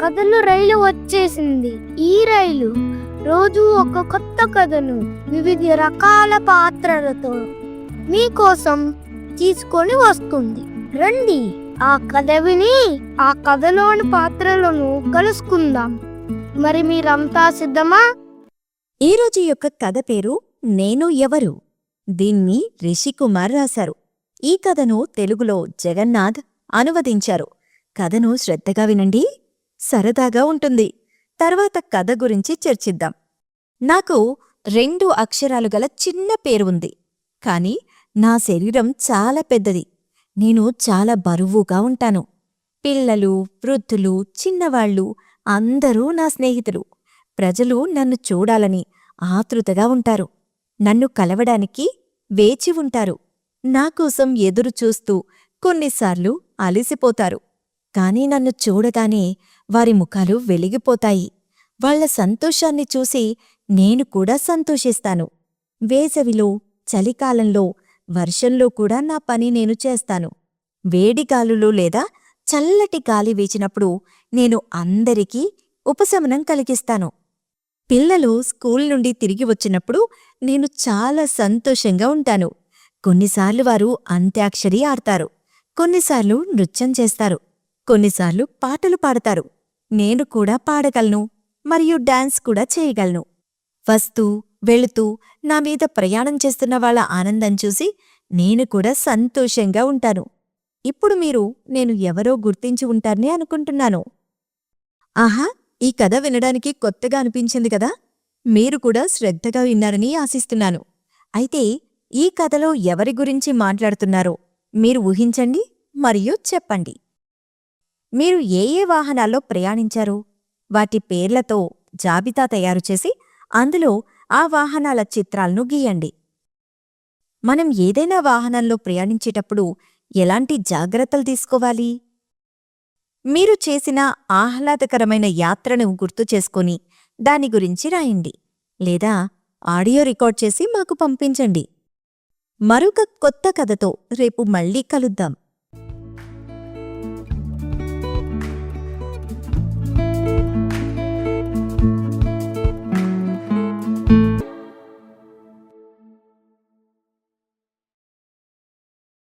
కథలు రైలు వచ్చేసింది. ఈ రైలు రోజు ఒక కొత్త కథను వివిధ రకాల పాత్రలతో మీకోసం తీసుకొని వస్తుంది. రండి ఆ కథ విని ఆ కథలోని పాత్రలను కలుసుకుందాం. మరి మీరంతా సిద్ధమా? ఈరోజు యొక్క కథ పేరు నేను ఎవరు? దీన్ని రిషికుమార్ రాశారు. ఈ కథను తెలుగులో జగన్నాథ్ అనువదించారు. కథను శ్రద్ధగా వినండి. సరదాగా ఉంటుంది. తర్వాత కథ గురించి చర్చిద్దాం. నాకు రెండు అక్షరాలు గల చిన్న పేరు ఉంది. కాని నా శరీరం చాలా పెద్దది. నేను చాలా బరువుగా ఉంటాను. పిల్లలు వృద్ధులు చిన్నవాళ్ళు అందరూ నా స్నేహితులు. ప్రజలు నన్ను చూడాలని ఆతృతగా ఉంటారు. నన్ను కలవడానికి వేచి ఉంటారు. నాకోసం ఎదురు చూస్తూ కొన్నిసార్లు అలిసిపోతారు. కాని నన్ను చూడగానే వారి ముఖాలు వెలిగిపోతాయి. వాళ్ళ సంతోషాన్ని చూసి నేను కూడా సంతోషిస్తాను. వేసవిలో చలికాలంలో వర్షంలో కూడా నా పని నేను చేస్తాను. వేడిగాలులు లేదా చల్లటి గాలి వీచినప్పుడు నేను అందరికీ ఉపశమనం కలిగిస్తాను. పిల్లలు స్కూల్ నుండి తిరిగి వచ్చినప్పుడు నేను చాలా సంతోషంగా ఉంటాను. కొన్నిసార్లు వారు అంత్యాక్షరి ఆడతారు. కొన్నిసార్లు నృత్యం చేస్తారు. కొన్నిసార్లు పాటలు పాడతారు. నేను కూడా పాడగలను మరియు డాన్స్ కూడా చేయగలను. వస్తూ వెళుతూ నా మీద ప్రయాణం చేస్తున్న వాళ్ళ ఆనందం చూసి నేను కూడా సంతోషంగా ఉంటాను. ఇప్పుడు మీరు నేను ఎవరో గుర్తించి ఉంటారని అనుకుంటున్నాను. ఆహా! ఈ కథ వినడానికి కొత్తగా అనిపించింది కదా! మీరు కూడా శ్రద్ధగా విన్నారని ఆశిస్తున్నాను. అయితే ఈ కథలో ఎవరి గురించి మాట్లాడుతున్నారో మీరు ఊహించండి మరియు చెప్పండి. మీరు ఏ ఏ వాహనాల్లో ప్రయాణించారు? వాటి పేర్లతో జాబితా తయారు చేసి అందులో ఆ వాహనాల చిత్రాలను గీయండి. మనం ఏదైనా వాహనంలో ప్రయాణించేటప్పుడు ఎలాంటి జాగ్రత్తలు తీసుకోవాలి? మీరు చేసిన ఆహ్లాదకరమైన యాత్రను గుర్తు చేసుకొని దాని గురించి రాయండి లేదా ఆడియో రికార్డ్ చేసి మాకు పంపించండి. మరొక కొత్త కథతో రేపు మళ్ళీ కలుద్దాం.